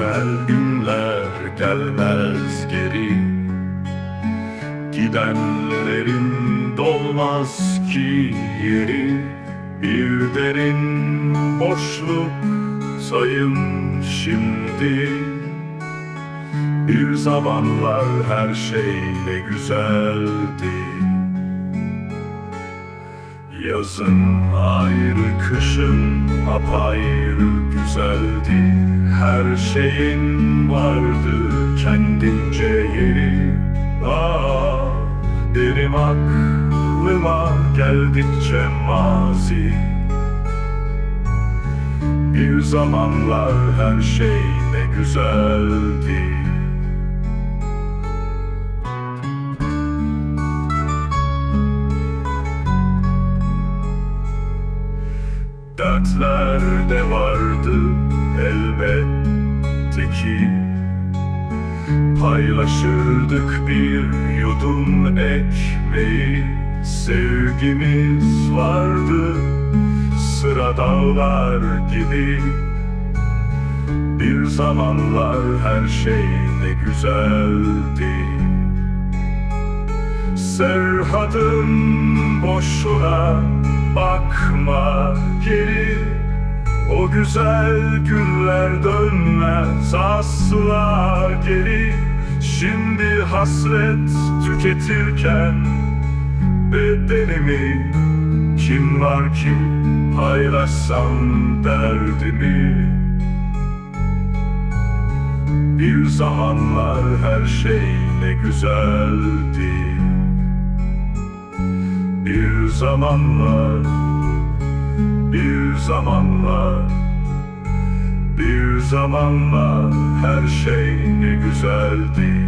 güzel günler gelmez geri. Gidenlerin dolmaz ki yeri. Bir derin boşluk sayın şimdi. Bir zamanlar her şey ne güzeldi. Yazın ayrı, kışın apayrı güzeldi. Her şeyin vardı kendince yeri. Ah, derim aklıma geldikçe mazi. Bir zamanlar her şey ne güzeldi Dertler de vardı elbette ki. Paylaşırdık bir yudum ekmeği Sevgimiz vardı. Sıra dağlar gibi. Bir zamanlar her şey ne güzeldi. Serhat'ın boşuna bakma geri. O güzel günler dönmez asla geri. Şimdi hasret tüketirken bedenimi Kim var ki paylaşsam derdimi? Bir zamanlar her şey ne güzeldi Bir zamanlar Bir zamanlar Bir zamanlar her şey ne güzeldi